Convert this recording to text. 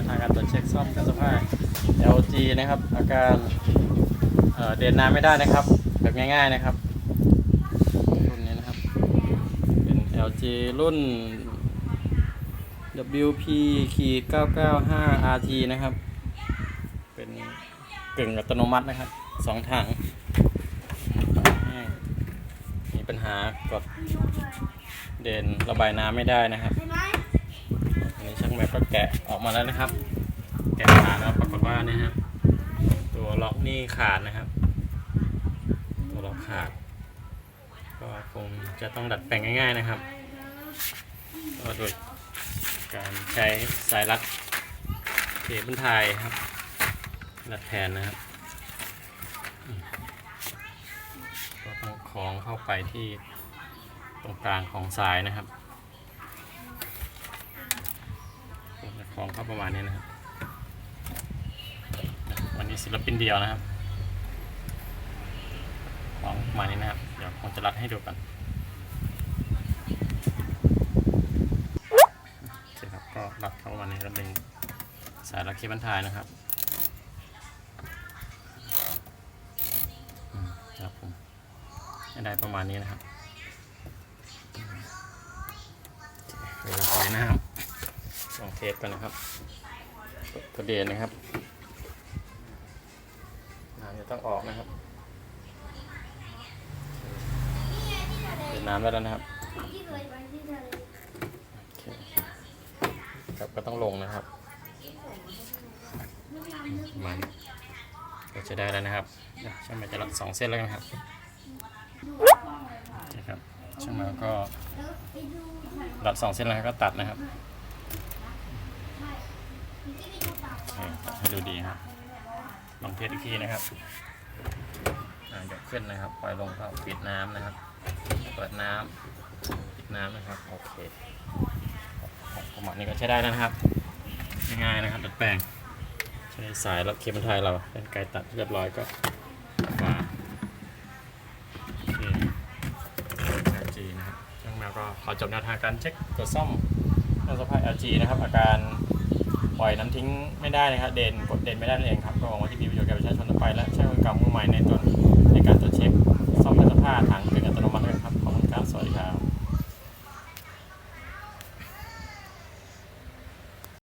นทางการตรวจเช็คซ่อมเครื่องสภา LG นะครับ อาการเเดินน้ำไม่ได้นะครับ แบบง่ายๆนะครับ รุ่นนี้นะครับ เป็น LG รุ่น WP ขีด995 RT นะครับ เป็นกึ่งอัตโนมัตินะครับสองถังมีปัญหากดเด่นระบายน้ำไม่ได้นะครับ ก็แกะออกมาแล้วนะครับ แกะขาแล้วปรากฏว่าเนี่ยครับตัวล็อกนี่ขาดนะครับ ตัวล็อกขาด ก็คงจะต้องดัดแปลงง่าย ๆนะครับก็โดยการใช้สายรัดเคเบิลไทยครับดัดแทนนะครับก็ต้องคล้องเข้าไปที่ตรงกลางของสายนะครับ จะคล้องเข้าประมาณนี้นะครับ วันนี้ศิลปินเดียวนะครับคล้องประมาณนี้นะครับ เดี๋ยวผมจะรัดให้ดูกันโอเคครับ ก็รัดเข้ามาในระเบิงสายรัดเคบิลไทยนะครับครับผมได้ประมาณนี้นะครับเวลาใส่นะครับ ลองเทสกันนะครับกระเด็นนะครับน้ำจะต้องออกนะครับเป็นน้ำได้แล้วนะครับครับก็ต้องลงนะครับมันก็จะได้แล้วนะครับช่างแมวจะรัดสองเส้นแล้วกันครับนะครับช่างแมวก็รัดสองเส้นแล้วก็ตัดนะครับ ที่ไปดูเต่า โอเคตั ดูดีครับลองเทสอีกทีนะครับยกขึ้นนะครับ ปล่อยลงก็ปิดน้ำนะครับ เปิดน้ำปิดน้ำนะครับ โอเคประมาณนี้ก็ใช้ได้แล้วนะครับง่ายๆนะครับดัดแปลงใช้สายแล้วเคเบิลไทยเราเป็นไกตัดเรียบร้อยก็ฝาโอเค LG นะครับช่างแมวก็ขอจบแนวทางการเช็คตรวจซ่อมเครื่องสภาพ LG นะครับ อาการ ปล่อยน้ำทิ้งไม่ได้นะครับ เด่นกดเด่นไม่ได้นั่นเองครับ ก็หวังว่าที่มีประโยชน์แก่ประชาชนทั่วไปและใช้